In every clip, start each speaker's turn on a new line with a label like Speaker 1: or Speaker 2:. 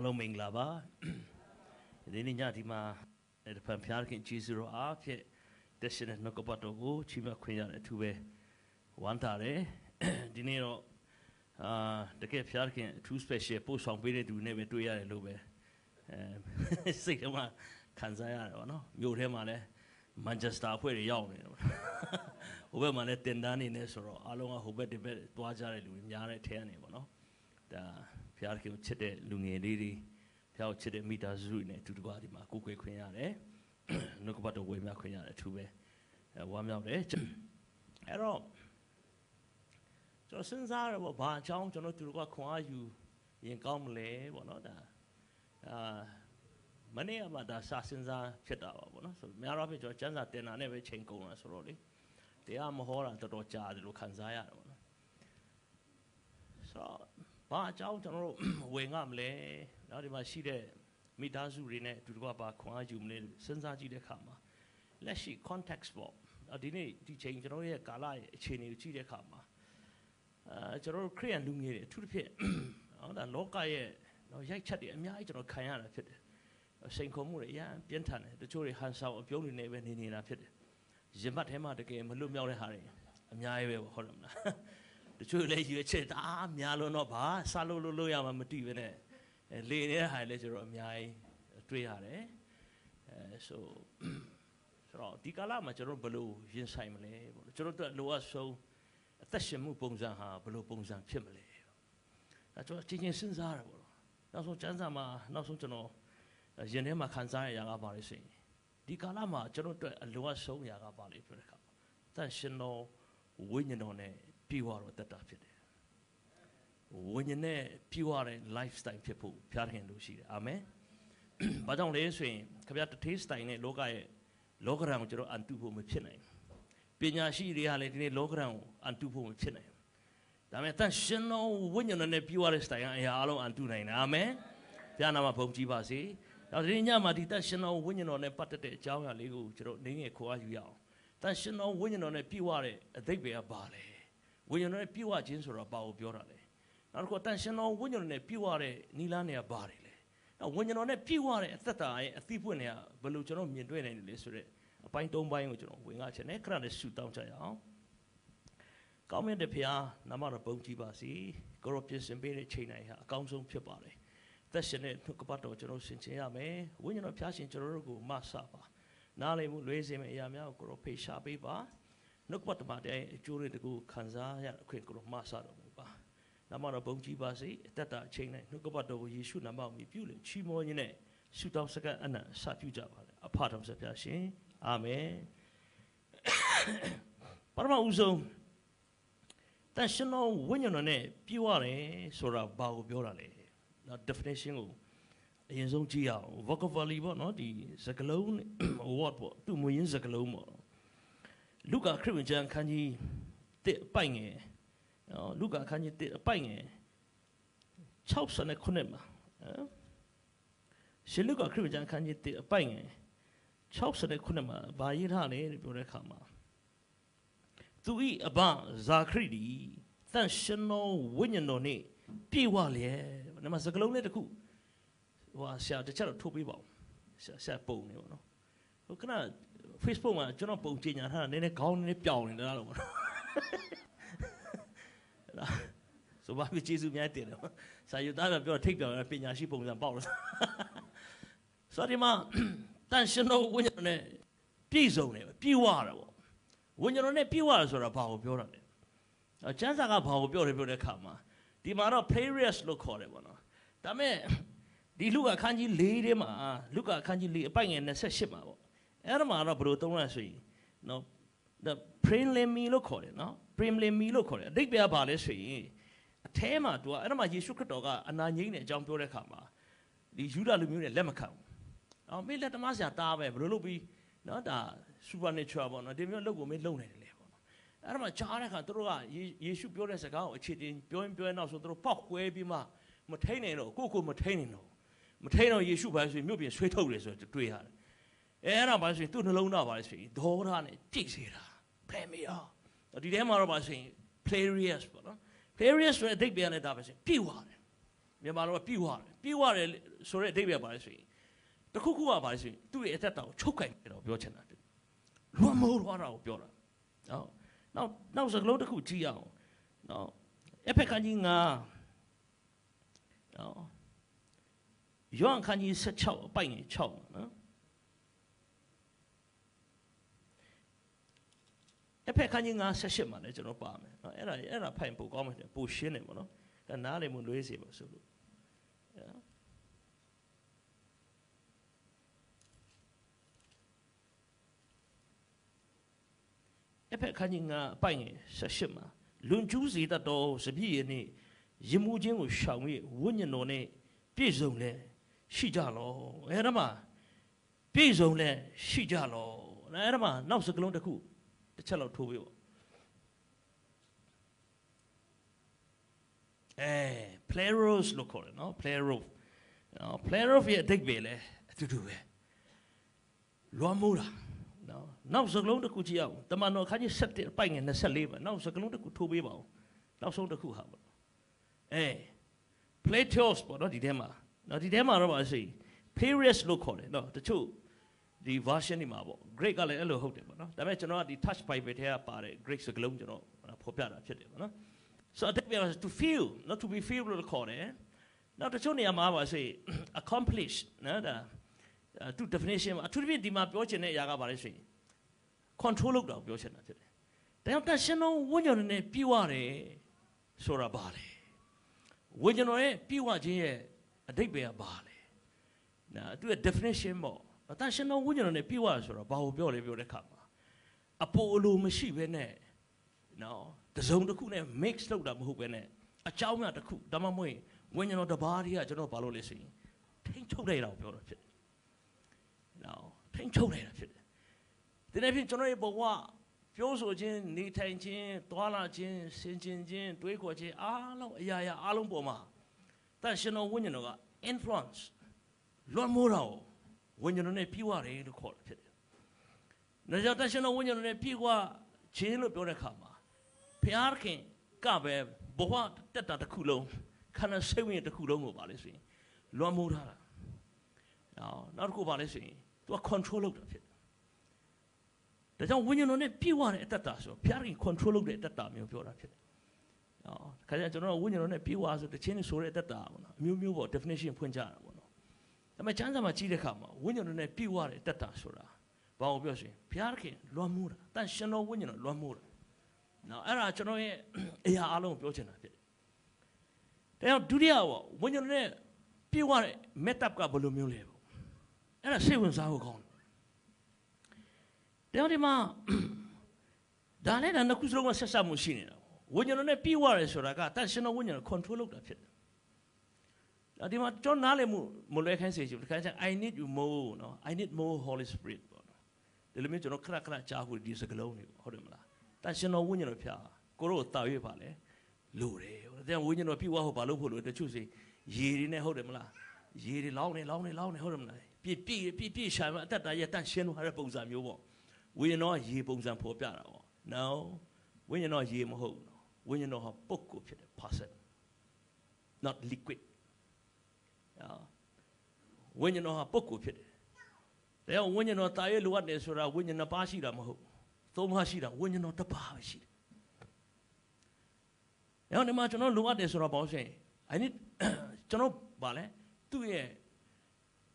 Speaker 1: အားလုံးမင်္ဂလာပါဒီနေ့ညဒီမှာတဖန်ဖျားခင်ဂျေဇုတော်အားဖြင့်တက်ရှင်တဲ့နှုတ်ကပတ်တော်ကိုချီးမြှောက်ခွင့်ရတဲ့အထူးပဲဝမ်းသာတယ်ဒီနေ့တော့အာတကယ်ဖျားခင်အထူး special ပို့ဆောင်ပေးတဲ့သူနဲ့ပဲတွေ့ရတယ်လို့ပဲအဲစိတ်ထဲမှာခံစားရတယ်ဗောနော်မြို့ထဲမှာလည်းမန်ချက်စတာအဖွဲ့တွေရောက်နေတယ်ဟိုဘက်မှာလည်းတင်တန်းနေနေဆိုတော့အားလုံးကဟိုဘက်ဒီဘက်သွားကြတဲ့လူတွေများတဲ့ထဲကနေဗောနော်ဒါ ဘုရားခင်ကိုချစ်တဲ့လူငယ်လေးတွေဘုရားကိုချစ်တဲ့မိသားစုတွေနဲ့အတူတကွာဒီမှာကိုယ်ကိုယ်ခွင့်ရတယ်နှုတ်ကပတ်တော်ဝေမျှခွင့်ရတယ်အထူးပဲအဲဝမ်းမြောက်တယ်အဲ့တော့ကျွန်တော်စဉ်းစားရပေါ့ဘာအကြောင်းကျွန်တော်တို့ကခွန်အားယူရင်ကောင်းမလဲပေါ့နော်ဒါအာမနေ့ကမှဒါစာစဉ်းစားဖြစ်တာပါပေါ့နော်ဆိုများတော့ဖြစ်ကျွန်တော်ကျမ်းစာတင်တာနဲ့ပဲချိန်ကုန်တာဆိုတော့လေတရားမဟောတာတော်တော်ကြာတယ်လို့ခံစားရတယ်ပေါ့နော်ဆိုတော့ ဘာအကြောင်းကျွန်တော်တို့ဝင်ငမလဲနောက်ဒီမှာရှိတဲ့မိသားစုတွေနဲ့အတူတကွပါခွန်အားယူမလဲစဉ်းစားကြည့်တဲ့အခါမှာလက်ရှိ context ပေါ့ဒီနေ့ဒီချိန်ကျွန်တော်ရဲ့ကာလရဲ့အခြေအနေကိုကြည့်တဲ့အခါမှာအဲကျွန်တော်တို့ခရိယန်လူငယ်တွေအထူးသဖြင့်ဟောဒါလောကရဲ့တော့ရိုက်ချက်တွေအများကြီးကျွန်တော်ခံရတာဖြစ်တယ်စိန်ခေါ်မှုတွေအများပြင်းထန်တယ်တချို့တွေဟန်ဆောင်အပြုံးတွေနဲ့ပဲနေနေတာဖြစ်တယ်ရင်ဘတ်ထဲမှာတကယ်မလွတ်မြောက်တဲ့ဟာတွေအများကြီးပဲပေါ့ဟုတ်တယ်မလား တချို့လည်းရွေးချက်တအားများလို့တော့ဘာစလို့လို့လို့ရမှာမသိပဲနဲ့လေနေတဲ့ဟာလည်းကျွန်တော်အများကြီးတွေးရတယ်အဲဆိုဆိုတော့ဒီကာလမှာကျွန်တော်ဘယ်လိုရင်ဆိုင်မလဲပေါ့ကျွန်တော်တို့လိုအပ်ဆုံးအသက်ရှင်မှုပုံစံဟာဘယ်လိုပုံစံဖြစ်မလဲအဲကျွန်တော်ချင်းချင်းစဉ်းစားရပေါ့နောက်ဆုံးကျမ်းစာမှာနောက်ဆုံးကျွန်တော်ရင်ထဲမှာခံစားရရတာပါလေဆိုရင်ဒီကာလမှာကျွန်တော်တို့အလိုအပ်ဆုံးရာကပါလေပြောတဲ့အခါတန်ရှင်တော်ဝိညာဉ်တော်နဲ့ ပြေဝတော့တတ်တာဖြစ်တယ်ဝိညာဉ်နဲ့ပြေဝတဲ့ lifestyle ဖြစ်ဖို့ဖျားခင်လို့ရှိတယ်အာမင်ဘာကြောင့်လဲဆိုရင်ခင်ဗျာတထေး style နဲ့လောကရဲ့လောကရန်ကိုကျွန်တော်အန်တုဖို့မဖြစ်နိုင်ပညာရှိတွေကလည်းဒီနေ့လောကရန်ကိုအန်တုဖို့မဖြစ်နိုင်ဒါပေမဲ့တန်ရှင်တော်ဝိညာဉ်နဲ့ပြေဝတဲ့ style ကအရာအလုံးအန်တုနိုင်တယ်အာမင်ဘုရားနာမဘုန်းကြီးပါစေနောက်ဒီညမှာဒီတန်ရှင်တော်ဝိညာဉ်တော်နဲ့ပတ်သက်တဲ့အကြောင်းအရာလေးကိုကျွန်တော်နေငယ်ခေါ်အားယူရအောင်တန်ရှင်တော်ဝိညာဉ်တော်နဲ့ပြေဝတဲ့အသိပ္ပယ်ကဘာလဲ ဝိညာဉ်တော်နဲ့ပြေဝခြင်းဆိုတော့ဘာကိုပြောတာလဲနောက်တစ်ခုတန်ရှင်တော်ဝိညာဉ်တော်နဲ့ပြေဝတဲ့နိလန်းတွေကဘာတွေလဲနောက်ဝိညာဉ်တော်နဲ့ပြေဝတဲ့အသက်တာရဲ့အသိပွင့်တွေကဘယ်လိုကျွန်တော်မြင်တွေ့နိုင်တယ်လဲဆိုတဲ့အပိုင်း၃ပိုင်းကိုကျွန်တော်ဝင်ငါချင်တယ်ခရနဲ့ဆူတောင်းကြရအောင်ကောင်းမြတ်တဲ့ဖခင်နာမတော်ပုံကြည်ပါစေကိုရောပြင်ဆင်ပေးတဲ့ချိန်တိုင်းဟာအကောင်းဆုံးဖြစ်ပါတယ်သက်ရှင်တဲ့နှုတ်ကပတ်တော်ကျွန်တော်ဆင်ခြင်ရမယ်ဝိညာဉ်တော်ဖျားရှင်ကျွန်တော်တို့ကိုမဆပါနားလည်မှုလွေးစေမယ့်အရာများကိုကိုရောဖေရှားပေးပါ နှုတ်ကပတ်တော်မှာတဲ့အကျိုးတွေတကူခံစားရအခွင့်ကိုရောမဆတော်မူပါနာမတော်ဘုန်းကြီးပါစေအသက်တာအချိန်နဲ့နှုတ်ကပတ်တော်ကိုယေရှုနာမမှာပြုလေချီးမွမ်းခြင်းနဲ့ဆုတောင်းစကားအနံ့စပြုကြပါလေအဖတော်ဆက်ဖျားရှင်အာမင်ပရမဦးဆုံးတန်ရှင်တော်ဝိညာဉ်တော်နဲ့ပြည့်ဝတယ်ဆိုတာဘာကိုပြောတာလဲနော် definition ကိုအရင်ဆုံးကြည့်ရအောင် vocabulary ပေါ့နော်ဒီစကားလုံး word ပေါ့သူ့မွေးရင်းစကားလုံးပေါ့ လူကာခရစ်ဝင်ကျမ်းခန်းကြီးတစ်အပိုင်ငယ်နော်လူကာခန်းကြီးတစ်အပိုင်ငယ်69မှာနော်ရှင်လူကာခရစ်ဝင်ကျမ်းခန်းကြီးတစ်အပိုင်ငယ်69မှာဘာရေးထားလဲလို့ပြောတဲ့အခါမှာသူဤအဘဇာခရစ်ဒီတန်ရှင်တော်ဝိညာဉ်တော်နဲ့ပြေဝလျက်ဒီမှာစကလုံးလေးတစ်ခုဟိုဆရာတစ်ချက်တော့ထုတ်ပေးပါဦးဆရာဆရာပုံနေပါတော့ဟိုကန Facebook မှာကျွန်တော်ပုံကြညာထားတာနည်းနည်းခေါင်းနည်းနည်းပြောင်းနေတာလို့ပေါ့နော်ဆိုပါပြီကျေးဇူးများတင်တယ်ဆရာယူသားကပြောထိတ်ပြောင်းပညာရှိပုံစံပေါက်လို့ဆိုဒီမှာတန်ရှင်တော်ဝိညာဉ်နဲ့ပြည့်စုံတယ်ပြည့်ဝတာပေါ့ဝိညာဉ်တော်နဲ့ပြည့်ဝတယ်ဆိုတာဘာကိုပြောတာလဲအကျမ်းစာကဘာကိုပြောတယ်ပြောတဲ့အခါမှာဒီမှာတော့ players လို့ခေါ်တယ်ပေါ့နော်ဒါမဲ့ဒီလူကအခန်းကြီး၄ထဲမှာလူကအခန်းကြီး၄အပိုင်ငယ်28မှာပေါ့ အဲ့ဒါမှာတော့ဘယ်လိုသုံးရဆိုရင်နော် the prelim လို့ခေါ်တယ်နော် prelim လို့ခေါ်တယ်အတိတ်ပြဘာလဲဆိုရင်အแทမှာသူကအဲ့ဒါမှာယေရှုခရစ်တော်ကအနာငိမ့်တဲ့အကြောင်းပြောတဲ့အခါမှာဒီယူဒလူမျိုးတွေလက်မခံဘူးအော်မေးလက်သမားဆရာတားပဲဘယ်လိုလုပ်ပြီးနော်ဒါ supernatural ပေါ့နော်ဒီမျိုးလုပ်ကိုမေးလုံနေတယ်လေပေါ့နော်အဲ့ဒါမှကြားတဲ့အခါသူတို့ကယေရှုပြောတဲ့စကားကိုအခြေတင်ပြောရင်ပြောရင်နောက်ဆိုသူတို့ပောက်ခွဲပြီးမှမထိန်နိုင်တော့ကိုကိုမထိန်နိုင်တော့မထိန်တော့ယေရှုဘာဆိုရင်မြို့ပြင်ဆွေးထုတ်တယ်ဆိုတွေ့ရတယ် အဲအဲ့ဒါဘာဆိုရင်သူ့နှလုံးသားဘာလဲဆိုရင်ဒေါသနဲ့ကြိတ်စေတာဖဲမေရောဒီထဲမှာတော့ဘာဆိုရင် players ပေါ့နော် players ဆိုတဲ့အဓိပ္ပာယ်နဲ့ဒါပဲဆိုရင်ပြေဝတယ်မြန်မာလိုကပြည့်ဝတယ်ပြည့်ဝတယ်ဆိုတဲ့အဓိပ္ပာယ်ပါလဲဆိုရင်တခုခုကပါလဲဆိုရင်သူ့ရဲ့အသက်တာကိုချုပ်ကင်တယ်တော့ပြောချင်တာလွန်မိုးသွားတာကိုပြောတာနော်နောက်နောက်စကလုံးတစ်ခုကြည့်အောင်နော်အဖက်ခန်းကြီးငါနော်ယောဟန်ခန်းကြီး16အပိုင်ငယ်6နော် အဖက်ခန်းကြီးငါ18မှာလည်းကျွန်တော်ပါမယ်နော်အဲ့ဒါအဲ့ဒါဖိုင်ပို့ကောင်းမယ်ပို့ရှင်းတယ်ပေါ့နော်ဒါနားလေမှုလွေးစီပါဆိုလို့နော်အဖက်ခန်းကြီးငါအပိုင်ငယ်18မှာလွန်ကျူးစေတတ်တော်စပြည့်ရည်နဲ့ရမှုချင်းကိုရှောင်၍ဝိညာဉ်တော်နဲ့ပြည့်စုံလဲရှိကြလောအဲ့ဒါမှပြည့်စုံလဲရှိကြလောအဲ့ဒါမှနောက်စကလုံးတစ်ခု တစ်ချက်လောက်ထိုးပေးပေါ့အဲ pleros လို့ခေါ်တယ်နော် pleros နော် pleros ရဲ့အဓိပ္ပာယ်လဲအတူတူပဲလွမ်းမိုးတာနော်နောက်စကလုံးတစ်ခုကြည့်အောင်တမန်တော်ခန်းကြီး7ပိုက်ငယ်24ပါနောက်စကလုံးတစ်ခုထိုးပေးပါဦးနောက်ဆုံးတစ်ခုဟာပေါ့အဲ platos ပေါ့နော်ဒီထဲမှာနော်ဒီထဲမှာတော့ပါစီ periods လို့ခေါ်တယ်နော်တချို့ ဒီ version တွေမှာပေါ့ Greek ကလည်းအဲ့လိုဟုတ်တယ်ပေါ့နော်ဒါပေမဲ့ကျွန်တော်ကဒီ touch bible ထဲကပါတယ် Greek စကားလုံးကျွန်တော်ဖော်ပြတာဖြစ်တယ်ပေါ့နော် so အတိတ်က to feel not to be feel လို့ခေါ်တယ်နောက်တချို့နေရာမှာပါစီ accomplish နော်ဒါသူ definition မှာအထူးသဖြင့်ဒီမှာပြောချင်တဲ့အရာကပါလဲဆိုရင် control လုပ်တာကိုပြောချင်တာဖြစ်တယ်ဒါကြောင့်တရှင်တော်ဝိညာဉ်နဲ့ပြည့်ဝတယ်ဆိုတာပါလေဝိညာဉ်တော်ရဲ့ပြည့်ဝခြင်းရဲ့အဓိပ္ပာယ်ကပါလေနာသူရဲ့ definition ပေါ့အ တန်ရှင်တော်ဝိညာဉ်တော်နဲ့ပြည့်ဝဆိုတော့ဘာကိုပြောလဲပြောတဲ့ခါမှာအပိုအလိုမရှိဘဲနဲ့နော်တစုံတစ်ခုနဲ့ mix လုပ်တာမဟုတ်ဘဲနဲ့အကြောင်းအရာတစ်ခုဒါမှမဟုတ်ဝိညာဉ်တော်တစ်ပါးတည်းကကျွန်တော်ဘာလို့လဲဆိုရင်ထိမ့်ချုပ်လိုက်တာကိုပြောတာဖြစ်တယ်နော်ထိမ့်ချုပ်လိုက်တာဖြစ်တယ်ဒီနေ့ပြင်ကျွန်တော်ရဲ့ဘဝပြောဆိုခြင်းနေထိုင်ခြင်းသွာလာခြင်းဆင်ခြင်ခြင်းတွေးခေါ်ခြင်းအားလုံးအရာရာအားလုံးပေါ်မှာတန်ရှင်တော်ဝိညာဉ်တော်က influence လွန်မိုးတော် ဝိညာဉ်တော်နဲ့ပြည့်ဝတယ်လို့ခေါ်တာဖြစ်တယ်။ဒါကြောင့်တန်ရှင်တော်ဝိညာဉ်တော်နဲ့ပြည့်ဝခြင်းလို့ပြောတဲ့အခါမှာဖျားခင်ကပဲဘဝတက်တာတစ်ခုလုံးခန္ဓာစိတ်ဝင်တစ်ခုလုံးကိုပါလေဆိုရင်လွန်မိုးထားတာ။နောက်နောက်တစ်ခုပါလေဆိုရင် तू control လုပ်တာဖြစ်တယ်။ဒါကြောင့်ဝိညာဉ်တော်နဲ့ပြည့်ဝတဲ့အတ္တတာဆိုဖျားခင် control လုပ်တဲ့အတ္တတာမျိုးပြောတာဖြစ်တယ်။နော်ခါကျကျွန်တော်ဝိညာဉ်တော်နဲ့ပြည့်ဝဆိုတခြင်းဆိုတဲ့အတ္တတာပေါ့နော်အမျိုးမျိုးပေါ့ definition ဖွင့်ကြတာပေါ့နော်။ ဒါပေမဲ့ကျမ်းစာမှာကြည့်တဲ့အခါမှာဝိညာဉ်တော်နဲ့ပြည့်ဝတဲ့အတ္တတာဆိုတာဘာကိုပြောရှင်ဘုရားခင်လွမ်းမိုးတာတန်ရှင်တော်ဝိညာဉ်တော်လွမ်းမိုးတာနော်အဲ့ဒါကျွန်တော်ရဲ့အရာအလုံးပြောချင်တာဖြစ်တယ်။ဒါကြောင့်ဒုတိယပေါ့ဝိညာဉ်တော်နဲ့ပြည့်ဝတဲ့ method ကဘယ်လိုမျိုးလဲပေါ့အဲ့ဒါစိတ်ဝင်စားဖို့ကောင်းတယ်။ဒါကြောင့်ဒီမှာဒါနဲ့ဒါနှစ်ခုစလုံးကဆက်ဆက်မှုရှိနေတာဝိညာဉ်တော်နဲ့ပြည့်ဝတယ်ဆိုတာကတန်ရှင်တော်ဝိညာဉ်တော် control လုပ်တာဖြစ်တယ်။ ဒါဒီမှာကျွန်တော်နားလည်မှုမလွယ်ခိုင်းစေချင်ဘူး။ဒီခါကျ I need you more နော် I need more Holy Spirit ပေါ့နော်။ဒီလိုမျိုးကျွန်တော်ခဏခဏကြားဖို့ဒီစကလုံးတွေဟုတ်တယ်မလား။တန်ရှင်တော်ဝိညာဉ်တော်ဖျားကိုတို့တာရွေးပါလေလို့တယ်။ဒါကြောင့်ဝိညာဉ်တော်ပြည့်ဝဖို့ဘာလို့ဖို့လို့တချို့စီရေတွေနဲ့ဟုတ်တယ်မလား။ရေတွေလောင်းနေလောင်းနေလောင်းနေဟုတ်တယ်မလား။ပြည့်ပြည့်ပြည့်ပြည့်ရှာမှအသက်တာရဲ့တန်ရှင်တော်ဟာတဲ့ပုံစံမျိုးပေါ့။ဝိညာဉ်တော်ကရေပုံစံဖော်ပြတာပေါ့။ No ဝိညာဉ်တော်ရေမဟုတ်ဘူးနော်။ဝိညာဉ်တော်ဟာပုဂ္ဂိုလ်ဖြစ်တယ် person not liquid ဝိညာဉ်တော်ဟာပုဂ္ဂိုလ်ဖြစ်တယ်။ဒါကြောင့်ဝိညာဉ်တော်တာရဲ့လိုအပ်တယ်ဆိုတာဝိညာဉ်နှစ်ပါးရှိတာမဟုတ်ဘူး။သုံးပါးရှိတာဝိညာဉ်တော်တစ်ပါးပဲရှိတယ်။ဒါကြောင့်ဒီမှာကျွန်တော်လိုအပ်တယ်ဆိုတော့ဘာလို့ဆိုရင် I need ကျွန်တော်ဗာလဲသူ့ရဲ့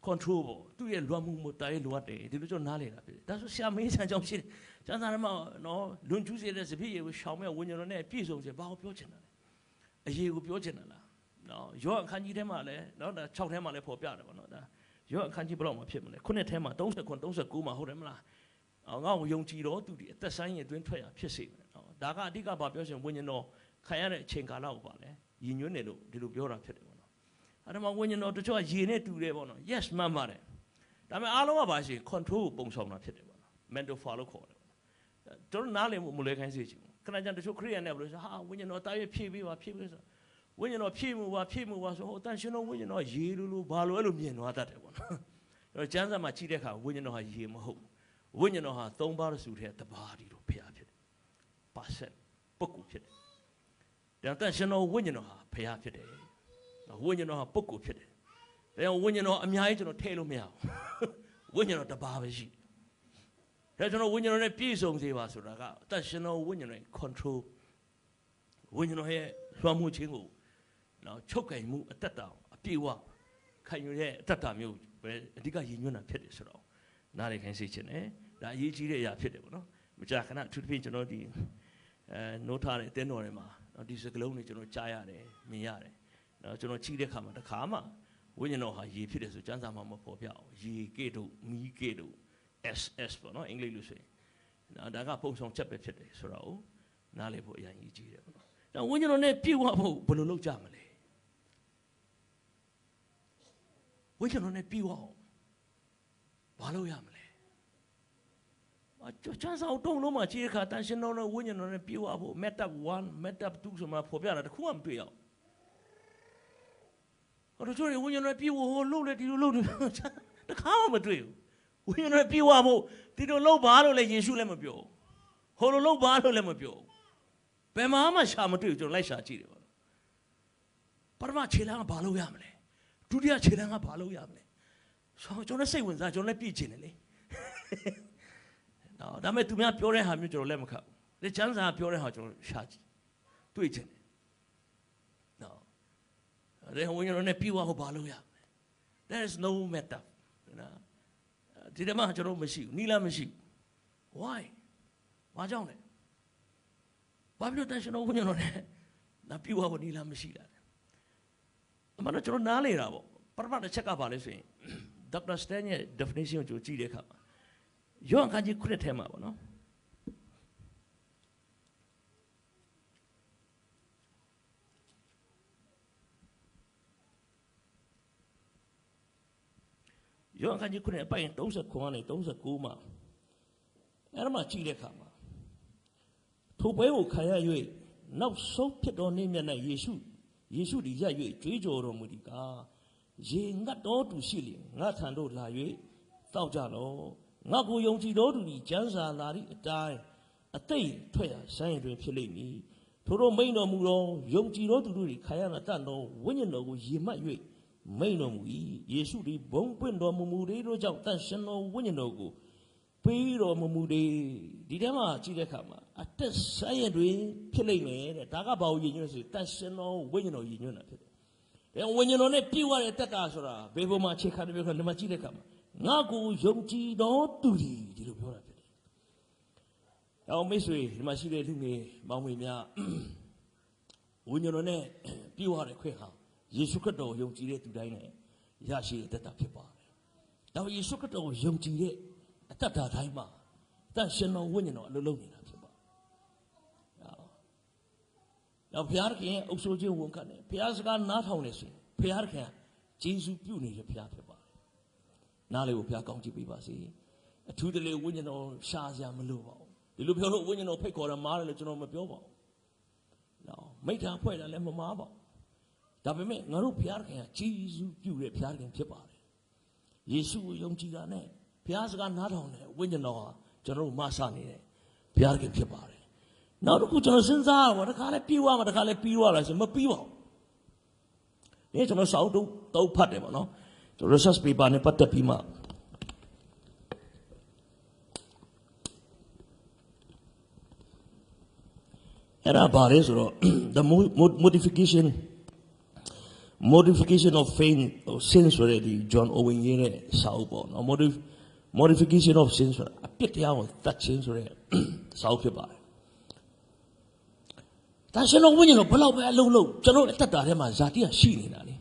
Speaker 1: control ပေါ့သူ့ရဲ့လွှမ်းမှုမှုတာရဲ့လိုအပ်တယ်ဒီလိုကျွန်တော်နားလည်တာဖြစ်တယ်။ဒါဆိုဆရာမင်းဆန်ကြောင့်ရှိတယ်။ကျမ်းစာထဲမှာနော်လွန်ကျူးစေတဲ့စပည့်ရေကိုရှောင်မဲ့ဝိညာဉ်တော်နဲ့ပြည့်စုံစေဘာကိုပြောချင်တာလဲ။အရေးကိုပြောချင်တာလား။ နော်ယောအခန်းကြီးထဲမှာလည်းနော်ဒါ6ထဲမှာလည်းဖော်ပြတယ်ပေါ့နော်ဒါယောအခန်းကြီးဘယ်တော့မှဖြစ်မလဲခုနှစ်ထဲမှာ39 39မှာဟုတ်တယ်မလားအော်ငါ့ကိုယုံကြည်တော့သူဒီအသက်ဆိုင်ရင်အတွင်းထွက်ရဖြစ်စေမယ်နော်ဒါကအဓိကဘာပြောရှင်ဝိညာဉ်တော်ခံရတဲ့အချိန်ကာလကိုပါလဲရည်ညွှန်းတယ်လို့ဒီလိုပြောတာဖြစ်တယ်ပေါ့နော်အဲ့ဒါမှဝိညာဉ်တော်တချို့ကရေနဲ့တူတယ်ပေါ့နော် yes မှန်ပါတယ်ဒါပေမဲ့အားလုံးကပါရှင် control ကိုပုံဆောင်တာဖြစ်တယ်ပေါ့နော် mental fall လို့ခေါ်တယ်ပေါ့နော်ကျွန်တော်နားလည်မှုမလွဲခိုင်းစေချင်ဘူးခဏကျန်တချို့ခရိယန်နဲ့ဘယ်လိုဆိုဟာဝိညာဉ်တော်တားရဖြည့်ပေးပါဖြည့်ပေးဆို ဝိညာဉ်တော်ဖြည့်မှုပါဖြည့်မှုပါဆိုဟိုတန်ရှင်တော်ဝိညာဉ်တော်ရေလိုလိုဘာလိုအဲ့လိုမြင်သွားတတ်တယ်ပေါ့နော်အဲ့တော့ကျမ်းစာမှာကြည့်တဲ့အခါဝိညာဉ်တော်ဟာရေမဟုတ်ဝိညာဉ်တော်ဟာသုံးပါးစုထဲတပါးဒီလိုဖျားဖြစ်တယ်ပါဆက်ပုဂ္ဂိုလ်ဖြစ်တယ်ဒါတန်ရှင်တော်ဝိညာဉ်တော်ဟာဖျားဖြစ်တယ်နော်ဝိညာဉ်တော်ဟာပုဂ္ဂိုလ်ဖြစ်တယ်ဒါကြောင့်ဝိညာဉ်တော်အများကြီးကျွန်တော်ထည့်လို့မရဘူးဝိညာဉ်တော်တစ်ပါးပဲရှိတယ်ဒါကျွန်တော်ဝိညာဉ်တော်နဲ့ပြည့်စုံစေပါဆိုတာကအသက်ရှင်တော်ဝိညာဉ်တော်ရဲ့ control ဝိညာဉ်တော်ရဲ့လွှမ်းမိုးခြင်းကို နော်ချုပ်ကင်မှုအသက်တာအပြည့်အဝခံယူတဲ့အသက်တာမျိုးပဲအဓိကရည်ညွှန်းတာဖြစ်တယ်ဆိုတော့နားလေခိုင်းစေချင်တယ်ဒါအရေးကြီးတဲ့အရာဖြစ်တယ်ပေါ့နော်မကြာခဏအထူးသဖြင့်ကျွန်တော်ဒီအဲနိုးထားတဲ့အတင်းတော်တွေမှာနော်ဒီစကလုံးတွေကျွန်တော်ကြားရတယ်မြင်ရတယ်နော်ကျွန်တော်ကြည့်တဲ့အခါမှာတစ်ခါမှဝိညာဉ်တော်ဟာရေဖြစ်တယ်ဆိုစံစာမှာမပေါ်ပြအောင်ရေကေတို့မီးကေတို့ SS ပေါ့နော်အင်္ဂလိပ်လို့ဆိုရင်နော်ဒါကပုံဆောင်ချက်ပဲဖြစ်တယ်ဆိုတော့နားလေဖို့အရင်ကြီးတယ်ပေါ့နော်ဒါဝိညာဉ်တော်နဲ့ပြည့်ဝဖို့ဘယ်လိုလုပ်ကြမလဲ ဝိညာဉ်တော်နဲ့ပြည့်ဝအောင်ဘာလုပ်ရမလဲအချချမ်းစာအုပ်တုံးလုံးမှာခြေခါတန်ရှင်တော်နဲ့ဝိညာဉ်တော်နဲ့ပြည့်ဝဖို့ met up 1 met up 2ဆိုမှပေါ်ပြတာတခုမှမတွေ့ရအောင်ဟိုတို့ချိုးရဝိညာဉ်တော်နဲ့ပြည့်ဝဟိုလှုပ်လေဒီလိုလှုပ်နေတခါမှမတွေ့ဘူးဝိညာဉ်တော်နဲ့ပြည့်ဝဖို့ဒီလိုလှုပ်ပါလို့လည်းယေရှုလည်းမပြောဟိုလိုလှုပ်ပါလို့လည်းမပြောဘယ်မှာမှရှာမတွေ့ဘူးကျွန်တော်လိုက်ရှာကြည့်တယ်ပေါ့ပထမခြေလမ်းကဘာလုပ်ရမလဲ ဒုတိယခြေလမ်းကဘာလုပ်ရမလဲဆိုတော့ကျွန်တော်စိတ်ဝင်စားကျွန်တော်လည်းပြည့်ချင်တယ်လေနော်ဒါပေမဲ့သူများပြောတဲ့ဟာမျိုးကျွန်တော်လက်မခတ်ဘူးလေချမ်းစာပြောတဲ့ဟာကျွန်တော်ရှာကြည့်တွေ့ချင်တယ်နော်ဒါဝိညာဉ်တော်နဲ့ပြီးသွားဖို့ဘာလုပ်ရမလဲ there is no matter နော်ဒီတမကျွန်တော်မရှိဘူးနီလာမရှိဘူး why ဘာကြောင့်လဲဘာဖြစ်လို့တန်ရှင်တော်ဝိညာဉ်တော်နဲ့နာပြီးသွားဖို့နီလာမရှိတာလဲအ မှန်တော့ကျွန်တော်နားလေတာပေါ့ပထမတစ်ချက်ကဘာလဲဆိုရင်ဒေါက်တာစတန်ရဲ့ definition ကိုကြည့်တဲ့အခါမှာယောဟန်ခန်းကြီးခုနှစ်ထဲမှာပေါ့နော်ယောဟန်ခန်းကြီးခုနှစ်အပိုင်39ကနေ39မှာအဲ့ဒါမှကြည့်တဲ့အခါမှာထိုပွဲကိုခံရ၍နောက်ဆုံးဖြစ်တော်နေ့မြတ်၌ယေရှု ယေရှုသည်ရပ်၍ကြွေးကြော်တော်မူသည်ကားရေငတ်တော်သူရှိလျင်ငါထံသို့လာ၍တောက်ကြလော့ငါကိုယုံကြည်တော်သူသည်ကျမ်းစာလာသည့်အတိုင်းအသိထွက်ရဆိုင်းတွင်ဖြစ်လိမ့်မည်ထို့သောမိန်တော်မူသောယုံကြည်တော်သူတို့သည်ခါရနာတတ်သောဝိညာဉ်တော်ကိုယင်မှတ်၍မိန်တော်မူ၏ယေရှုသည်ဘုံပွင့်တော်မူမူလေးတို့ကြောင့်တန်ရှင်တော်ဝိညာဉ်တော်ကို ပေးတော်မူမူလေးဒီထဲမှာကြည့်တဲ့အခါမှာအသက်ဆိုင်ရတွင်ဖြစ်လိမ့်မယ်တဲ့ဒါကဘာကိုယဉ်ညွှန်းဆိုတန်ရှင်တော်ဝိညာဉ်တော်ယဉ်ညွှန်းတာဖြစ်တယ်။အဲဝိညာဉ်တော်နဲ့ပြည့်ဝတဲ့တက်တာဆိုတာဘေးပေါ်မှာခြေခံတယ်ပြောခါဒီမှာကြည့်တဲ့အခါမှာငါကိုယုံကြည်တော်သူသည်ဒီလိုပြောတာဖြစ်တယ်။အောင်မိတ်ဆွေဒီမှာရှိတဲ့လူငယ်မောင်မေများဝိညာဉ်တော်နဲ့ပြည့်ဝတဲ့ခွင့်ဟာယေရှုခရစ်တော်ကိုယုံကြည်တဲ့သူတိုင်းနဲ့ရရှိတဲ့တက်တာဖြစ်ပါတယ်။ဒါပေမဲ့ယေရှုခရစ်တော်ကိုယုံကြည်တဲ့အ တ္တတိုင်းမှာတန်ရှင်တော်ဝိညာဉ်တော်အလုံးလုံးနေတာဖြစ်ပါတယ်။နောက်ဘုရားခင်အုပ်ဆိုးခြင်းဝန်ခံတယ်ဘုရားစကားနားထောင်နေဆိုရင်ဘုရားခင်ဂျေဇုပြုနေတဲ့ဘုရားဖြစ်ပါတယ်။နားလေးကိုဘုရားကောင်းချီးပေးပါစေ။အထူးတလေဝိညာဉ်တော်ရှားစရာမလိုပါဘူး။ဒီလိုပြောလို့ဝိညာဉ်တော်ဖိတ်ခေါ်တာမားတယ်လို့ကျွန်တော်မပြောပါဘူး။နော်မိတ္တာဖွဲ့တာလည်းမမားပါဘူး။ဒါပေမဲ့ငါတို့ဘုရားခင်ကဂျေဇုပြုတဲ့ဘုရားခင်ဖြစ်ပါတယ်။ယေရှုကိုယုံကြည်တာနဲ့ ဘုရားစကားနားထောင်တဲ့ဝိညာဉ်တော်ဟာကျွန်တော်တို့မဆနေတဲ့ဘုရားခင်ဖြစ်ပါတယ်။နောက်တစ်ခုကျွန်တော်စဉ်းစားရပါတခါလဲပြီးသွားမှာတခါလဲပြီးသွားလားဆိုမပြီးပါဘူး။ဒီကျွန်တော်စောင်းတုံးတုံးဖတ်တယ်ပေါ့နော်။ကျွန်တော် research paper နဲ့ပတ်သက်ပြီးမှအဲ့ဒါဘာလဲဆိုတော့ the mo- mo- modification modification of faith or sin ဆိုတဲ့ဒီ John Owen ရေးတဲ့စာအုပ်ပေါ့နော် Modif- modification of sin ဆိုတာအပြစ်တရားကိုတတ်ခြင်းဆိုတဲ့စာအုပ်ဖြစ်ပါတယ်ဒါရှင်တော်ဝိညာဉ်တော်ဘယ်လောက်ပဲအလုံးလုံးကျွန်တော်အသက်တာထဲမှာဇာတိကရှိနေတာလေ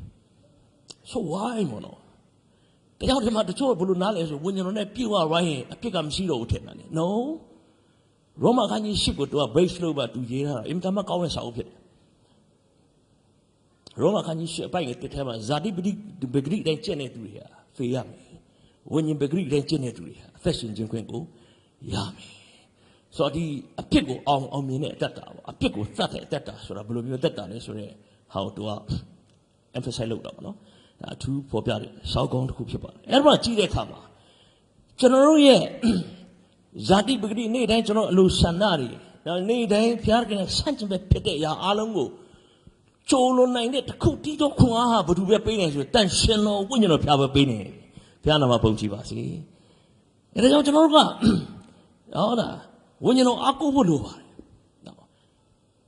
Speaker 1: so why မနော်တရားထဲမှာတချို့ကဘယ်လိုနားလဲဆိုဝိညာဉ်တော်နဲ့ပြေဝရိုင်းရင်အပြစ်ကမရှိတော့ဘူးထင်တာလေ no ရောမခန်းကြီးရှိကိုသူက base လို့ပါသူရေးထားတာအင်တာမကောင်းတဲ့စာအုပ်ဖြစ်တယ်ရောမခန်းကြီးရှိအပိုင်ကတစ်ထဲမှာဇာတိပတိပဂရိတိုင်းကျင့်တဲ့သူတွေဟာဖေရမယ် ဝိညာဉ်ပဂရိတိုင်းကျင့်တဲ့သူတွေဟာအသက်ရှင်ခြင်းခွင့်ကိုရမယ်ဆိုတော့ဒီအပြစ်ကိုအောင်အောင်မြင်တဲ့အတ္တတာပေါ့အပြစ်ကိုသတ်တဲ့အတ္တတာဆိုတာဘယ်လိုမျိုးအတ္တတာလဲဆိုတော့ဟာသူက emphasize လုပ်တာပေါ့နော်ဒါအထူးဖော်ပြတယ်စောက်ကောင်းတစ်ခုဖြစ်ပါတယ်အဲ့ဒါမှကြည့်တဲ့အခါမှာကျွန်တော်တို့ရဲ့ဇာတိပဂတိနေ့တိုင်းကျွန်တော်အလိုဆန္ဒတွေဒါနေ့တိုင်းဖျားခင်ဆန့်ကျင်ပဲဖြစ်တဲ့အရာအလုံးကို
Speaker 2: ကြိုးလွန်နိုင်တဲ့တစ်ခုတီးတော့ခွန်အားဟာဘယ်သူပဲပေးနိုင်ဆိုရင်တန်ရှင်တော်ဝိညာဉ်တော်ဖျားပဲပေးနေတယ် ဘုရားနာမပုံကြည်ပါစေအဲဒါကြောင့်ကျွန်တော်တို့ကဟုတ်လားဝိညာဉ်တော်အားကိုးဖို့လိုပါတယ်နော်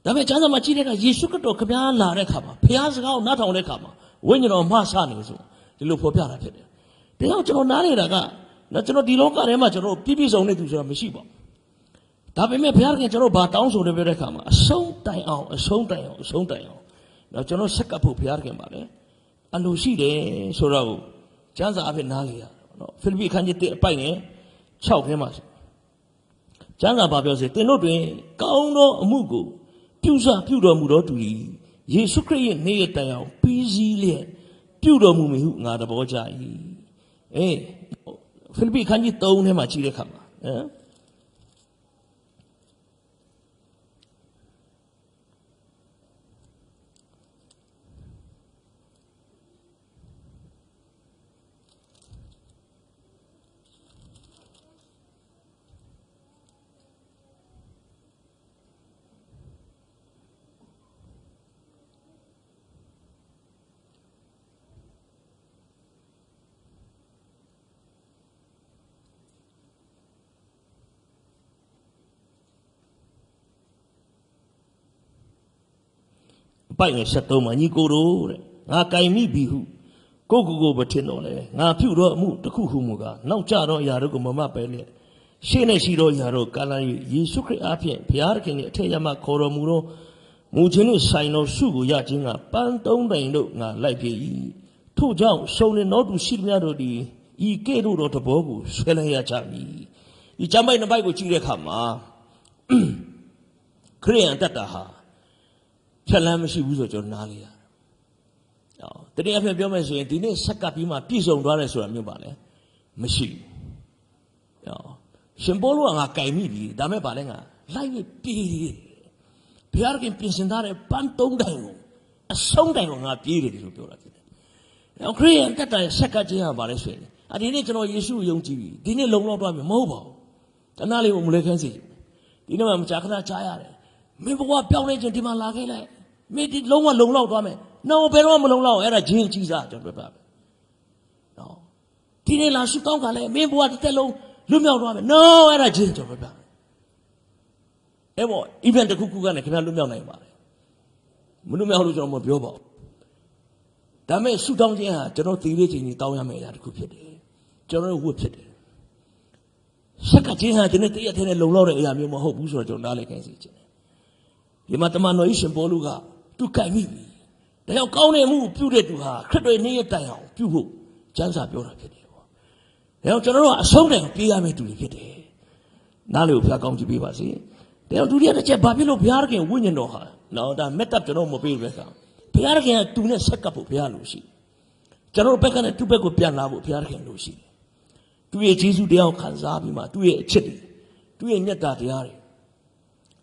Speaker 2: ဒါပေမဲ့ကျမ်းစာမှာကြည့်တဲ့အခါယေရှုခရစ်တော်ခမည်းလာတဲ့အခါမှာဘုရားစကားကိုနားထောင်တဲ့အခါမှာဝိညာဉ်တော်မှဆနေဆိုဒီလိုဖော်ပြတာဖြစ်တယ်ဒါကြောင့်ကျွန်တော်နားနေတာကနော်ကျွန်တော်ဒီလောကထဲမှာကျွန်တော်ပြည့်ပြည့်စုံတဲ့သူဆိုတာမရှိပါဘူးဒါပေမဲ့ဘုရားခင်ကျွန်တော်ဘာတောင်းဆိုတယ်ပြောတဲ့အခါမှာအဆုံးတိုင်အောင်အဆုံးတိုင်အောင်အဆုံးတိုင်အောင်တော့ကျွန်တော်ဆက်ကပ်ဖို့ဘုရားခင်ပါလေအလိုရှိတယ်ဆိုတော့ ကျမ်းစာအဖြစ်နားလေရနော်ဖိလိပ္ပိခန်းကြီး1အပိုက်နဲ့6ထဲမှာဆိုကျမ်းစာဘာပြောစေတင်တို့တွင် ကောင်းသောအမှုကို ပြုစပြုတော်မူသောသူသည်ယေရှုခရစ်ရဲ့နေ့ရက်တိုင်အောင်ပြီးစည်းလျက်ပြုတော်မူမည်ဟုငါသဘောကျ၏အေးဖိလိပ္ပိခန်းကြီး3ထဲမှာကြည့်တဲ့အခါမှာဟ အပိုက်ငယ်73မှာညီကိုတို့တဲ့ငါကင်မိပြီဟုကိုကိုကိုမထင်တော့လေငါပြုတော့အမှုတစ်ခုခုမူကားနောက်ကြတော့အရာတို့ကိုမမပဲလေရှေ့နဲ့ရှိတော့အရာတို့ကာလန်၍ယေရှုခရစ်အားဖြင့်ဘုရားသခင်၏အထက်ရမခေါ်တော်မူသောမူခြင်းနှင့်ဆိုင်သောစုကိုရခြင်းကပန်းသုံးတိုင်တို့ငါလိုက်ဖြစ်၏ထို့ကြောင့်ရှုံနေတော်သူရှိသမျှတို့သည်ဤကဲ့သို့သောတဘောကိုဆွဲလန်းရကြမည်ဒီကျမ်းပိုက်နှစ်ပိုက်ကိုကြည့်တဲ့အခါမှာခရိယန်တတ်တာဟာ ဖြတ်လန်းမရှိဘူးဆိုတော့ကျွန်တော်နားလေရတယ်။ဟောတတိယအဖြစ်ပြောမယ်ဆိုရင်ဒီနေ့ဆက်ကပ်ပြီးမှပြည့်စုံသွားတယ်ဆိုတာမျိုးပါလေမရှိဘူး။ဟောရှင်ဘောလုံးကငါကြိုင်မိပြီဒါမဲ့ပါလဲငါလိုက်ပြီးပြေးတယ်။ဘုရားခင်ပြင်ဆင်ထားတဲ့ပန်းသုံးတိုင်ကိုအဆုံးတိုင်ကိုငါပြေးတယ်လို့ပြောတာဖြစ်တယ်။နောက်ခရိယန်တက်တာဆက်ကပ်ခြင်းကပါလဲဆိုရင်အဒီနေ့ကျွန်တော်ယေရှုကိုယုံကြည်ပြီဒီနေ့လုံလောက်သွားပြီမဟုတ်ပါဘူး။တနာလေးကိုမလဲခန်းစီဒီနေ့မှမကြာခဏကြားရတယ်။မင်းဘဝပြောင်းလဲခြင်းဒီမှာလာခဲ့လိုက်။ မင်းဒီလုံးဝလုံလောက်သွားမယ်။နော်ဘယ်တော့မှမလုံလောက်အောင်အဲ့ဒါဂျင်းကြီးစားကျွန်တော်ပြောပြမယ်။နော်ဒီနေ့လာရှုတောင်းခါလဲမင်းဘဝတစ်သက်လုံးလွတ်မြောက်သွားမယ်။ no အဲ့ဒါဂျင်းကျွန်တော်ပြောပြမယ်။အဲ့ပေါ့ event တစ်ခုခုကနေခင်ဗျာလွတ်မြောက်နိုင်ပါတယ်။မလွတ်မြောက်လို့ကျွန်တော်မပြောပါဘူး။ဒါမဲ့ရှုတောင်းခြင်းဟာကျွန်တော်သိလေးချိန်ကြီးတောင်းရမယ့်အရာတစ်ခုဖြစ်တယ်။ကျွန်တော်တို့ဝတ်ဖြစ်တယ်။ဆက်ကခြင်းဟာဒီနေ့တည့်ရတဲ့နဲ့လုံလောက်တဲ့အရာမျိုးမဟုတ်ဘူးဆိုတော့ကျွန်တော်နားလည်ခိုင်းစေချင်တယ်။ဒီမှာတမန်တော်ကြီးရှင်ပေါလုက သူကြိုက်မိပြီ။ဒါကြောင့်ကောင်းတဲ့မှုကိုပြုတဲ့သူဟာခရစ်တော်ရဲ့နေ့ရက်တိုင်အောင်ပြုဖို့ကျမ်းစာပြောတာဖြစ်တယ်ပေါ့။ဒါကြောင့်ကျွန်တော်တို့ကအဆုံးတိုင်အောင်ပြေးရမယ့်သူတွေဖြစ်တယ်။နားလေကိုဖျားကောင်းကြည့်ပေးပါစေ။ဒါကြောင့်ဒုတိယတစ်ချက်ဘာဖြစ်လို့ဘုရားသခင်ဝိညာဉ်တော်ဟာနော်ဒါမက်တပ်ကျွန်တော်မပေးဘူးလေကောင်။ဘုရားသခင်ကသူနဲ့ဆက်ကပ်ဖို့ဘုရားလိုရှိတယ်။ကျွန်တော်တို့ဘက်ကနဲ့သူ့ဘက်ကိုပြန်လာဖို့ဘုရားသခင်လိုရှိတယ်။သူ့ရဲ့ဂျေဇုတရားကိုခံစားပြီးမှသူ့ရဲ့အချစ်တွေသူ့ရဲ့မြတ်တာတရားတွေ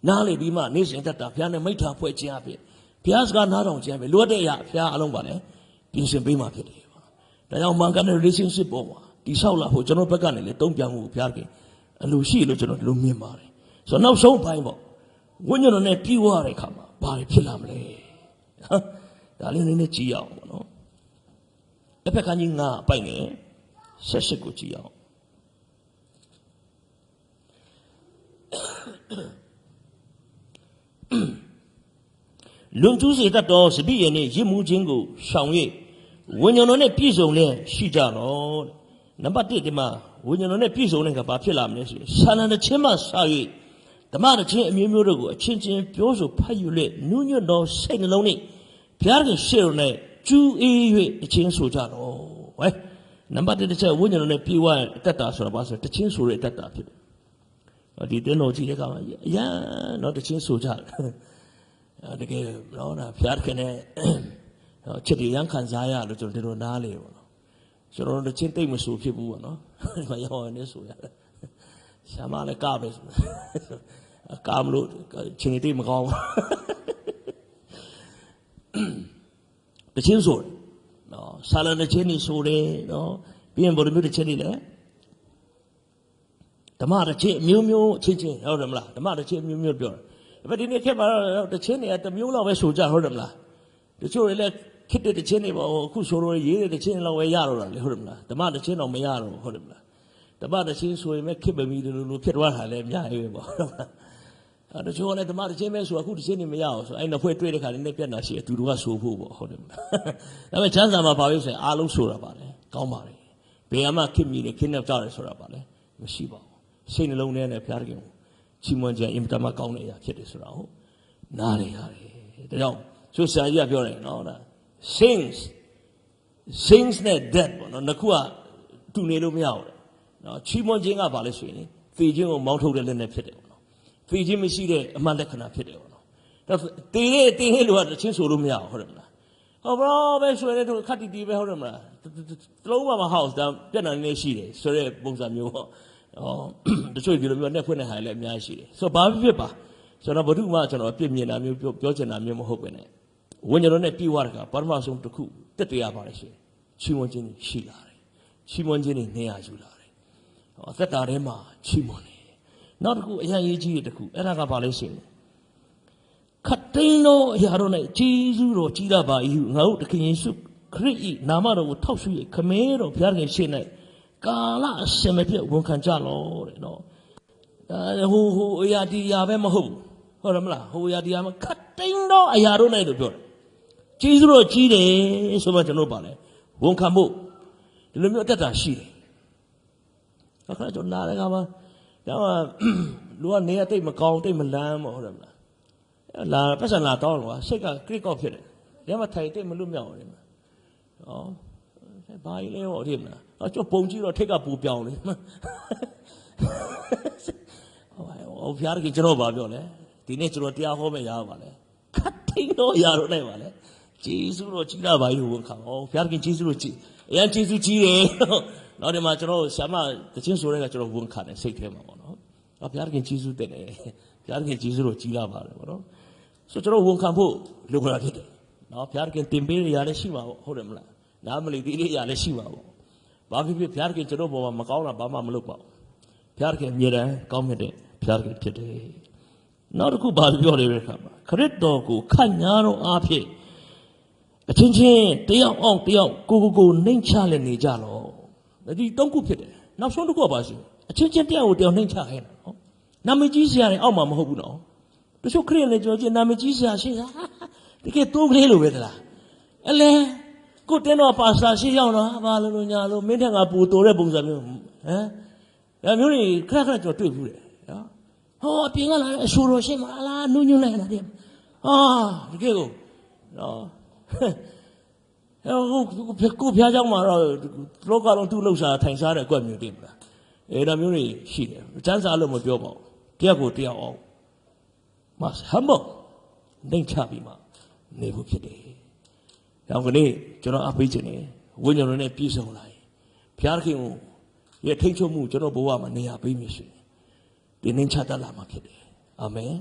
Speaker 2: နားလေပြီးမှနေ့စဉ်တက်တာဘုရားနဲ့မိဋ္ဌာဖွဲ့ခြင်းအဖြစ် ဘုရားစကားနားထောင်ခြင်းအဖြစ်လိုအပ်တဲ့အရာဘုရားအလုံးပါလေပြင်ဆင်ပေးမှဖြစ်တယ်ပေါ့။ဒါကြောင့်မှန်ကန်တဲ့ relationship ပေါ်မှာတိဆောက်လာဖို့ကျွန်တော်ဘက်ကနေလည်းတုံ့ပြန်မှုကိုဘုရားကအလိုရှိလို့ကျွန်တော်ဒီလိုမြင်ပါတယ်။ဆိုတော့နောက်ဆုံးပိုင်းပေါ့ဝိညာဉ်တော်နဲ့ပြီးွားတဲ့အခါမှာဘာတွေဖြစ်လာမလဲ။ဟမ်ဒါလေးနည်းနည်းကြည့်ရအောင်ပေါ့နော်။တစ်ဖက်ကကြီးငါအပိုက်ငယ်ဆက်ရှစ်ကိုကြည့်ရအောင် လွန်ကျူးစေတတ်သောစပိယနှင့်ရစ်မှုခြင်းကိုရှောင်၍ဝိညာဉ်တော်နဲ့ပြည့်စုံလျက်ရှိကြတော့တဲ့နံပါတ်1ဒီမှာဝိညာဉ်တော်နဲ့ပြည့်စုံတဲ့ကဘာဖြစ်လာမလဲဆိုရင်ဆန္ဒတစ်ချင်းမှစ၍ဓမ္မတစ်ချင်းအမျိုးမျိုးတို့ကိုအချင်းချင်းပြောဆိုဖတ်ယူလက်နုညွတ်သောစိတ်နှလုံးနှင့်ဘုရားခင်ရှေ့တော်၌ကျူးအေး၍အချင်းဆိုကြတော့ဝဲနံပါတ်1တစ်ချက်ဝိညာဉ်တော်နဲ့ပြည့်ဝအတတ်တာဆိုတာဘာဆိုတချင်းဆိုတဲ့အတတ်တာဖြစ်တယ်ဒီတင်းတော်ကြည့်တဲ့ကမှာအရန်တော့တချင်းဆိုကြတယ်အဲ တကယ်တော့နာဖျားခင်နဲ့ဟောချစ်တယ်ရန်ခံစားရလို့ကျွန်တော်တို့နားလေပေါ့နော်ကျွန်တော်တို့ချင်းတိတ်မဆူဖြစ်ဘူးပေါ့နော်ဒီမှာရောက်နေဆိုရတယ်ရှာမလည်းကပဲဆိုကာမလို့ချင်းတိတ်မကောင်းဘူးတချင်းဆိုတယ်နော်ဆာလန်တချင်းနေဆိုတယ်နော်ပြီးရင်ဘယ်လိုမျိုးတချင်းနေလဲဓမ္မတစ်ချင်းအမျိုးမျိုးအချင်းချင်းဟုတ်တယ်မလားဓမ္မတစ်ချင်းအမျိုးမျိုးပြောတယ် ဒါပေမဲ့ဒီနေ့ခေတ်မှာတော့တစ်ချင်းတွေကတစ်မျိုးလောက်ပဲဆိုကြဟုတ်တယ်မလားတချို့တွေလည်းခစ်တဲ့တစ်ချင်းတွေပေါ့ဟိုအခုဆိုတော့ရေးတဲ့တစ်ချင်းလောက်ပဲရတော့တာလေဟုတ်တယ်မလားဓမ္မတစ်ချင်းတော့မရတော့ဘူးဟုတ်တယ်မလားဓမ္မတစ်ချင်းဆိုရင်မဲ့ခစ်ပမီလိုလိုဖြစ်သွားတာလည်းအများကြီးပဲပေါ့ဟုတ်တယ်မလားအဲတချို့ကလည်းဓမ္မတစ်ချင်းပဲဆိုအခုတစ်ချင်းနေမရအောင်ဆိုအဲ့နှစ်ဖွဲ့တွေ့တဲ့ခါလေးနဲ့ပြတ်တာရှိအတူတူကဆိုဖို့ပေါ့ဟုတ်တယ်မလားဒါပေမဲ့ချမ်းသာမှာပါလို့ဆိုရင်အားလုံးဆိုတာပါလေကောင်းပါလေဘယ်အမှခစ်မီနေခင်းနေကြတယ်ဆိုတာပါလေမရှိပါဘူးစိတ်နှလုံးထဲနဲ့ဖျားတကယ် ချီးမွမ်းခြင်းအင်တာမကောင်းတဲ့အရာဖြစ်တယ်ဆိုတာဟုတ်နားလေရတယ်ဒါကြောင့်ဆိုဆရာကြီးကပြောတယ်နော်ဒါ sings sings နဲ့ dead ပေါ့နော်နှစ်ခုကတူနေလို့မရဘူးလေနော်ချီးမွမ်းခြင်းကဘာလဲဆိုရင်သေခြင်းကိုမောင်းထုတ်တဲ့လက်နဲ့ဖြစ်တယ်ပေါ့နော်သေခြင်းမရှိတဲ့အမှန်လက္ခဏာဖြစ်တယ်ပေါ့နော်ဒါသေတဲ့သေတဲ့လူကတချင်းဆိုလို့မရဘူးဟုတ်တယ်မလားဟောဘရောပဲဆိုရင်တို့ခတ်တီတီပဲဟုတ်တယ်မလားတလုံးမှမဟောက်ဒါပြက်နာနေရှိတယ်ဆိုတဲ့ပုံစံမျိုးပေါ့ ဟောတချို့ဒီလိုမျိုးနဲ့ဖွင့်တဲ့ဟာလည်းအများကြီးရှိတယ်ဆိုတော့ဘာဖြစ်ဖြစ်ပါကျွန်တော်ဘာလို့မှကျွန်တော်အပြစ်မြင်တာမျိုးပြောပြောချင်တာမျိုးမဟုတ်ပဲနဲ့ဝိညာဉ်တော်နဲ့ပြီးွားတကပထမဆုံးတစ်ခုတက်တရားပါလေရှင်ချီးမွမ်းခြင်းတွေရှိလာတယ်ချီးမွမ်းခြင်းတွေနေရာယူလာတယ်ဟောသက်တာထဲမှာချီးမွမ်းတယ်နောက်တစ်ခုအရင်ရေးကြီးတဲ့တစ်ခုအဲ့ဒါကပါလေရှင်ခတ်သိန်းသောအရာတို့၌ဂျေဇုတော်ကြီးတာပါ၏ဟုငါတို့တခင်ယေရှုခရစ်၏နာမတော်ကိုထောက်ဆွေခမဲတော်ဘုရားခင်ရှေ့၌ ကာလအစင်မပြတ်ဝန်ခံကြလောတဲ့နော်အဲဟိုဟိုအရာဒီအရာပဲမဟုတ်ဘူးဟုတ်တယ်မလားဟိုအရာဒီအရာမခတ်သိန်းသောအရာတို့၌လို့ပြောတယ်ကျေးဇူးတော်ကြီးတယ်ဆိုမှကျွန်တော်ပါလေဝန်ခံဖို့ဒီလိုမျိုးအသက်တာရှိတယ်အခါကျွန်တော်လာတဲ့ခါမှာတော့လူကနေရတိတ်မကောင်းတိတ်မလန်းမဟုတ်တယ်မလားအဲ့လာပတ်စံလာတော့ကွာစိတ်ကခရစ်ကော့ဖြစ်တယ်ညမထိုင်တိတ်မလွတ်မြောက်ဘူးလေဩဘာကြီးလဲဟောဒီမလား အကျော်ပုံကြည့်တော့ထိတ်ကပူပြောင်းလေဟိုဟိုဖျားကြီးကျွန်တော်ဗာပြောလဲဒီနေ့ကျွန်တော်တရားဟောမယ်ရပါလေခတ်ထိန်တော့ရတော့နိုင်ပါလေဂျေစုတော်ကြီးလာပါလို့ဝန်ခံဩဖျားကြီးဂျေစုတော်ကြီးအရင်ဂျေစုကြီးတယ်နောက်ဒီမှာကျွန်တော်ဆ iam တချင်းဆိုတဲ့ကကျွန်တော်ဝန်ခံတယ်စိတ်ထဲမှာပေါ့နော်အော်ဖျားကြီးဂျေစုတဲ့တယ်ဖျားကြီးဂျေစုတော်ကြီးလာပါတယ်ပေါ့နော်ဆိုကျွန်တော်ဝန်ခံဖို့လိုလာဖြစ်တယ်နော်ဖျားကြီးတင်ပေးရရလည်းရှိမှာပေါ့ဟုတ်တယ်မလားနားမလီသေးလေးရလည်းရှိမှာပေါ့ ဘာဖြစ်ဖြစ်ဖျားကြီးကျွန်တော်ပေါ်မှာမကောင်းတာဘာမှမလုပ်ပါဘူးဖျားကြီးအမြဲတမ်းကောင်းမြတ်တဲ့ဖျားကြီးဖြစ်တယ်နောက်တစ်ခုဘာပြောလဲပဲခါမှာခရစ်တော်ကိုခန့်ညာတော်အားဖြင့်အချင်းချင်းတယောက်အောင်တယောက်ကိုကိုကိုနှိမ်ချလည်းနေကြလောဒီတုံးခုဖြစ်တယ်နောက်ဆုံးတစ်ခုကပါရှိအချင်းချင်းတယောက်ကိုတယောက်နှိမ်ချခိုင်းတာနော်နာမည်ကြီးစရာတွေအောက်မှာမဟုတ်ဘူးနော်တချို့ခရစ်လည်းကျွန်တော်ချင်းနာမည်ကြီးစရာရှိတာတကယ်တိုးကလေးလိုပဲသလားအလဲ ကိုတင်းတော့ပါစတာရှိရောက်တော့ဘာလို့လို့ညာလို့မင်းထက်ကပူတိုတဲ့ပုံစံမျိုးဟမ်ဒါမျိုးတွေခက်ခက်ကျွန်တော်တွေ့ဘူးတယ်နော် ဟောအပြင်ကလာတဲ့အဆူတော်ရှိမလားနုညွန့်လိုက်တာတဲ့အာတကယ်ကိုနော်ဟဲ့ဟိုကိုဖျားเจ้าမှာတော့လောကလုံးသူ့လှုပ်ရှားထိုင်စားတဲ့အကွက်မျိုးတင်မလားအဲဒါမျိုးတွေရှိတယ်စမ်းစာလို့မပြောပါဘူးတယောက်ကိုတယောက်အောင်မဆဟမ်ဘောနှိမ်ချပြီးမှနေဖို့ဖြစ်တယ်။ ရောင်ကနေ့ကျွန်တော်အပိတ်ခြင်းနေဝိညာဉ်တော်နဲ့ပြည့်စုံလာရင်ဘုရားခင်ကိုရဲ့ထိတ်ချုံမှုကျွန်တော်ဘဝမှာနေရာပေးမြရှင်ဒီနှိမ်ချတတ်လာမှာဖြစ်တယ်အာမင်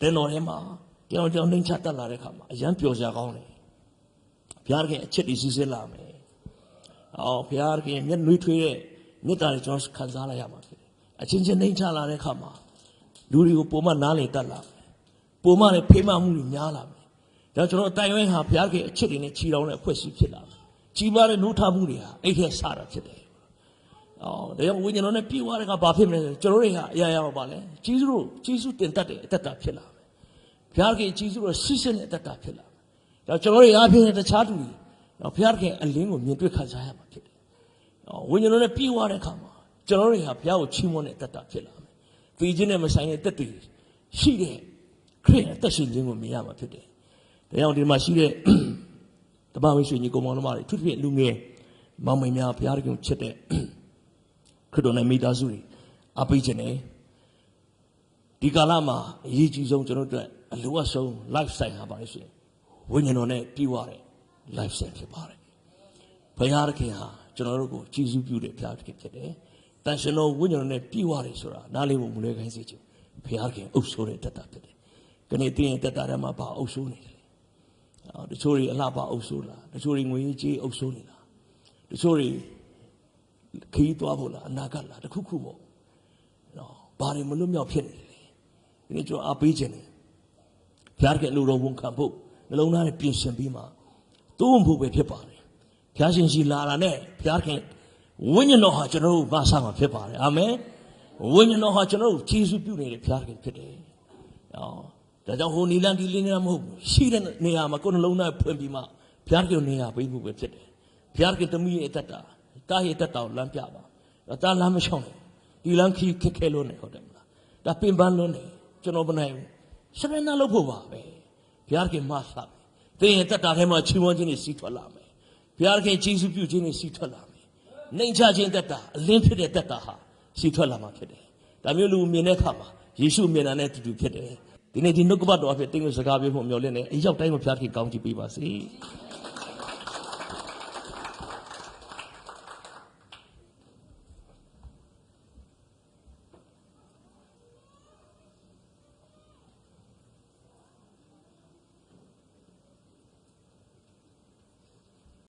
Speaker 2: တဲ့တော်ထဲမှာကြောင်ကြောင်နှိမ်ချတတ်လာတဲ့ခါမှာအရန်ပျော်စရာကောင်းတယ်ဘုရားခင်အချက်တွေစီးဆင်းလာမယ်အော်ဘုရားခင်မျက်နှွေးထွေးတဲ့မေတ္တာတွေကျွန်တော်ခံစားလိုက်ရမှာဖြစ်တယ်အချင်းချင်းနှိမ်ချလာတဲ့ခါမှာလူတွေကိုပုံမှန်နားလည်တတ်လာမယ်ပုံမှန်လည်းဖေးမှမှုတွေများလာမယ် ဒါကျွန်တော်အတိုင်ဝဲဟာဘုရားခင်အချက်တွေနဲ့ခြီတောင်တဲ့အဖွဲ့အစည်းဖြစ်လာမယ်ကြီးမားတဲ့နှုတ်ထမှုတွေဟာအဲ့ဒီစတာဖြစ်တယ်အော်ဒါကြောင့်ဝိညာဉ်တော်နဲ့ပြေဝတဲ့ကဘာဖြစ်မလဲဆိုကျွန်တော်တို့ဟာအရာရာပါလဲဂျေဇုတို့ဂျေဇုတင်တတ်တဲ့အတ္တတာဖြစ်လာမယ်ဘုရားခင်ဂျေဇုတို့ဆီးစင်းတဲ့အတ္တတာဖြစ်လာမယ်ဒါကျွန်တော်တို့အားဖြင့်တခြားသူတွေတော့ဘုရားခင်အလင်းကိုမြင်တွေ့ခံစားရမှာဖြစ်တယ်အော်ဝိညာဉ်တော်နဲ့ပြေဝတဲ့အခါမှာကျွန်တော်တို့ဟာဘုရားကိုချီးမွမ်းတဲ့အတ္တတာဖြစ်လာမယ်သိခြင်းနဲ့မဆိုင်တဲ့တက်တည်ရှိတဲ့ခရစ်အသက်ရှင်ခြင်းကိုမြင်ရမှာဖြစ်တယ် ဒါကြောင့်ဒီမှာရှိတဲ့တမန်ဝိဆွေညီကောင်မောင်တို့တွေသူဖြစ်လူငယ်မောင်မိန်များဘုရားခင်ကိုချစ်တဲ့ခရစ်တော်နဲ့မိသားစုတွေအပိတ်ခြင်းနဲ့ဒီကာလမှာအရေးကြီးဆုံးကျွန်တော်တို့အတွက်အလိုအပ်ဆုံး lifestyle ဟာပါလေဆိုရင်ဝိညာဉ်တော်နဲ့ပြီးွားတဲ့ lifestyle ဖြစ်ပါတယ်ဘုရားသခင်ဟာကျွန်တော်တို့ကိုကြည်စုပြုတဲ့ဘုရားသခင်ဖြစ်တယ်တန်ရှင်တော်ဝိညာဉ်တော်နဲ့ပြီးွားတယ်ဆိုတာနားလည်ဖို့မလွယ်ခိုင်းစေချင်ဘုရားသခင်အုပ်ဆိုးတဲ့တတ်တာဖြစ်တယ်ခဏတင်းရင်တတ်တာထဲမှာဘာအုပ်ဆိုးနေတယ် လဲအော်တချို့တွေအလှပအုပ်ဆိုးလားတချို့တွေငွေကြီးကြီးအုပ်ဆိုးနေလားတချို့တွေခီးသွားဖို့လားအနာဂတ်လားတစ်ခုခုပေါ့နော်ဘာတွေမလွတ်မြောက်ဖြစ်နေတယ်လဲဒီနေ့ကျွန်တော်အားပေးခြင်းတယ်ဘုရားကလူတော်ဝန်ခံဖို့နှလုံးသားနဲ့ပြင်ဆင်ပြီးမှသုံးဖို့ပဲဖြစ်ပါတယ်ဘုရားရှင်ရှိလာတာနဲ့ဘုရားခင်ဝိညာဉ်တော်ဟာကျွန်တော်တို့မဆာမှာဖြစ်ပါတယ်အာမင်ဝိညာဉ်တော်ဟာကျွန်တော်တို့ယေရှုပြုနေတဲ့ဘုရားခင်ဖြစ်တယ်။အော် ဒါကြောင့်ဟိုနီလန်ဒီလင်းနေမဟုတ်ဘူးရှိတဲ့နေရာမှာကိုယ်နှလုံးသားဖွင့်ပြီးမှဘုရားခင်နေရာပေးဖို့ပဲဖြစ်တယ်။ဘုရားခင်သမီးရဲ့အသက်တာတာရဲ့အသက်တာကိုလမ်းပြပါ။ဒါတာလမ်းမချောင်းနဲ့ဒီလမ်းခီးခက်ခဲလို့နေဟုတ်တယ်မလား။ဒါပင်ပန်းလို့နေကျွန်တော်မနိုင်ဘူး။စရဏလုပ်ဖို့ပါပဲ။ဘုရားခင်မဆာပဲ။သင်ရဲ့အသက်တာထဲမှာချီးမွမ်းခြင်းတွေစီးထွက်လာမယ်။ဘုရားခင်ယေရှုပြုခြင်းတွေစီးထွက်လာမယ်။နှိမ်ချခြင်းသက်တာအလင်းဖြစ်တဲ့သက်တာဟာစီးထွက်လာမှာဖြစ်တယ်။ဒါမျိုးလူမြင်တဲ့အခါမှာယေရှုမြင်တာနဲ့အတူတူဖြစ်တယ်။ ဒီနေ့ဒီနှုတ်ကပတ်တော်အဖြစ်တင်းကိုစကားပြောဖို့မျှော်လင့်နေအရောက်တိုင်းမှာဘုရားခင်ကောင်းချီးပေးပါစေ။